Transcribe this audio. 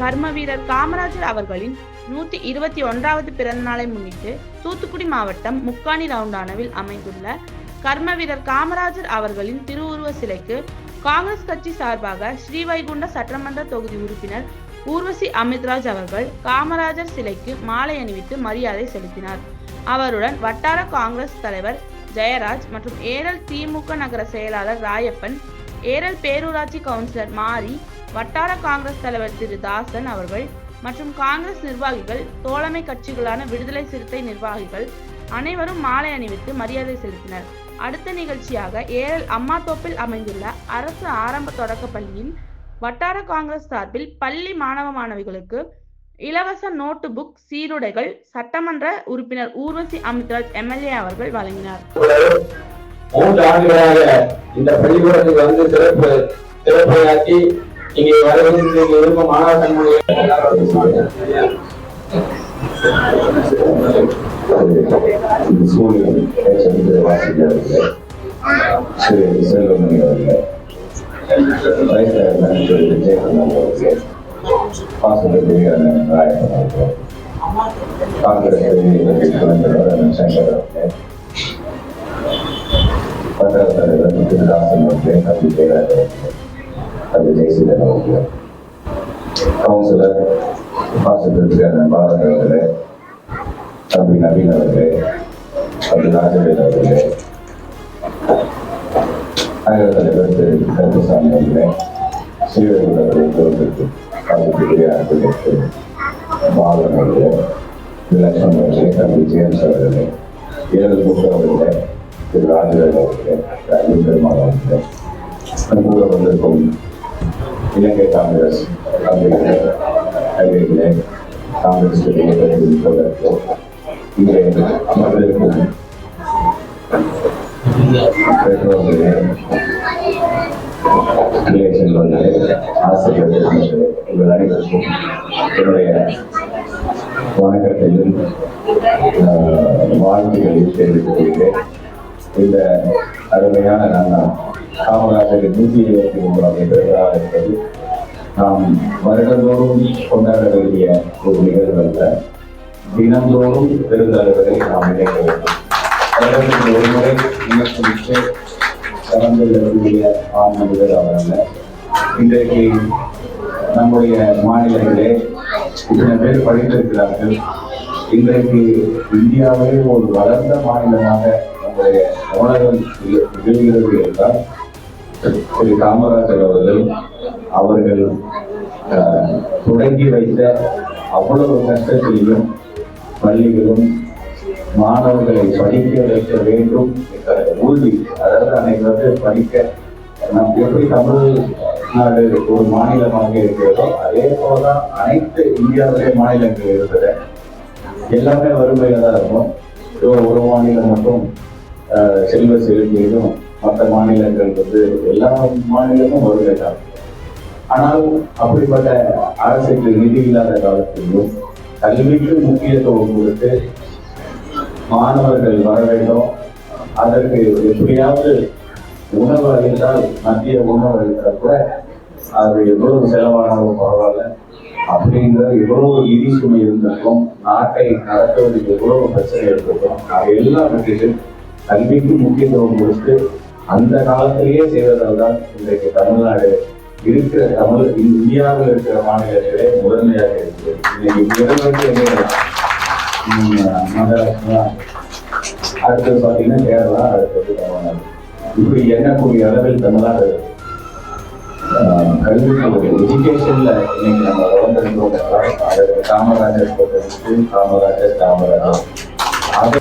கர்ம வீரர் காமராஜர் அவர்களின் நூத்தி இருபத்தி ஒன்றாவது பிறந்த நாளை முன்னிட்டு தூத்துக்குடி மாவட்டம் முக்காணி ரவுண்டானவில் அமைந்துள்ள கர்ம வீரர் காமராஜர் அவர்களின் திருவுருவ சிலைக்கு காங்கிரஸ் கட்சி சார்பாக ஸ்ரீவைகுண்ட சட்டமன்ற தொகுதி உறுப்பினர் ஊர்வசி அமித்ராஜ் அவர்கள் காமராஜர் சிலைக்கு மாலை அணிவித்து மரியாதை செலுத்தினார். அவருடன் வட்டார காங்கிரஸ் தலைவர் ஜெயராஜ் மற்றும் ஏரல் திமுக நகர செயலாளர் ராயப்பன் ஏரல் பேரூராட்சி கவுன்சிலர் மாரி வட்டார காங்கிரஸ் தலைவர் திரு தாசன் அவர்கள் மற்றும் காங்கிரஸ் நிர்வாகிகள் தோழமை கட்சிகளான விடுதலை சிறுத்தை நிர்வாகிகள் அனைவரும் மாலை அணிவித்து மரியாதை செலுத்தினர். அடுத்த நிகழ்ச்சியாக ஏரல் அம்மாத்தோப்பில் அமைந்துள்ள அரசு ஆரம்ப தொடக்க பள்ளியின் வட்டார காங்கிரஸ் சார்பில் பள்ளி மாணவ மாணவிகளுக்கு இலவச நோட்டு புக் சீருடைகள் சட்டமன்ற உறுப்பினர் ஊர்வசி அமித்ராஜ் எம்எல்ஏ அவர்கள் வழங்கினார். மூன்று ஆண்டுகளாக இந்த பள்ளிக்கூடத்துக்கு வந்து சிறப்பு சிறப்பையாக்கி இங்கே வருவது இங்கே இருக்கும் மாணவ இந்த சூழலில் பேசக்கூடிய விஜயகுமார் அவர்களே ராயப்பன் காங்கிரஸ் கலைஞர் சங்கர் அவர்களே பத்திர தலைவர் திரு தம்பி ஜெயசீலன் அவர்களே கவுன்சிலர் பாசத்திற்கான பாரத் அவர்களே தம்பி நவீன் அவர்களே தம்பி ராஜவேல் அவர்களே நகர தலைவர் திரு கருப்பசாமி அவர்களே ஸ்ரீவெல்ல அவர்களுக்கு அவர்களுடைய அன்புக்கு பாலன் அவர்களே லட்சுமண் அவர்களே தம்பி ஜேம்ஸ் அவர்களே ஏழு முக அவர்களே திரு ராஜவேல் அவர்களே ராஜீவ் பெருமாள் அவர்களே நம் கூட வந்திருக்கும் இலங்கை காங்கிரஸ் தம்பிகளே காங்கிரஸ் இங்கே அமர்ந்திருக்கும் பெற்றோர்களே இளைய செல்வங்களே ஆசிரியர்களே உங்கள் அனைவருக்கும் என்னுடைய வணக்கத்தையும் ஆஹ், தெரிவித்துக் கொள்கிறேன் இந்த அருமையான நாள் காமராஜரின் நூற்றி இருபத்தி ஒன்பதாம் விழா என்பது நாம் வருடந்தோறும் கொண்டாட வேண்டிய ஒரு நிகழ்வு அல்ல. தினந்தோறும் பெருந்தலைவரை நாம் நினைக்க வேண்டும். ஒரு முறை நினைத்து கடந்து இருக்கக்கூடிய ஆன்மீகர் அவர் அல்ல. இன்றைக்கு நம்முடைய மாநிலங்களே இத்தனை பேர் படித்திருக்கிறார்கள். இன்றைக்கு இந்தியாவிலே ஒரு வளர்ந்த மாநிலமாக நம்முடைய தமிழகம் திகழ்கிறது என்றால் திரு காமராஜர் அவர்கள் அவர்கள் தொடங்கி வைத்த அவ்வளவு கஷ்டத்திலையும் பள்ளிகளும் மாணவர்களை படிக்க வைக்க வேண்டும் என்ற உறுதி. அதாவது அன்னைக்கு வந்து படிக்க நாம் எப்படி தமிழ்நாடு ஒரு மாநிலமாக இருக்கிறதோ அதே போலதான் அனைத்து இந்தியாவிலே மாநிலங்கள் இருக்கிற எல்லாமே வறுமையாக தான் இருக்கும் ஒரு மாநிலம் மட்டும் செல்வ செழிப்பிலும் மற்ற மாநிலங்கள் வந்து எல்லா மாநிலமும் வறுமை ஆனால் அப்படிப்பட்ட அரசுக்கு நிதி இல்லாத காலத்திலும் கல்விக்கு முக்கியத்துவம் கொடுத்து மாணவர்கள் வர வேண்டும். அதற்கு எப்படியாவது உணவு அளித்தால் மத்திய உணவு அளித்தால் கூட அது எவ்வளவு செலவானாலும் பரவாயில்ல. அப்படிங்கிற எவ்வளவு நிதி சுமை இருந்திருக்கும் நாட்டை நடத்துவதற்கு எவ்வளவு பிரச்சனை இருந்திருக்கும் அதை எல்லாம் விட்டுட்டு கல்விக்கு முக்கியத்துவம் கொடுத்து அந்த காலத்திலேயே செய்வதால் தான் இன்றைக்கு தமிழ்நாடு இருக்கிற தமிழ் இந்தியாவில் இருக்கிற மாநிலங்களே முதன்மையாக இருக்குது. இன்னைக்கு முதல்வருக்கு மகாராஷ்டிரா அடுத்தது பார்த்தீங்கன்னா கேரளா அடுத்தது தமிழ்நாடு. இப்படி எண்ணக்கூடிய அளவில் தமிழ்நாடு ஆஹ், கல்வி எஜுகேஷன்ல இன்னைக்கு நம்ம வளர்ந்துருக்கிறோம். காமராஜர் காமராஜர் காமராஜர்.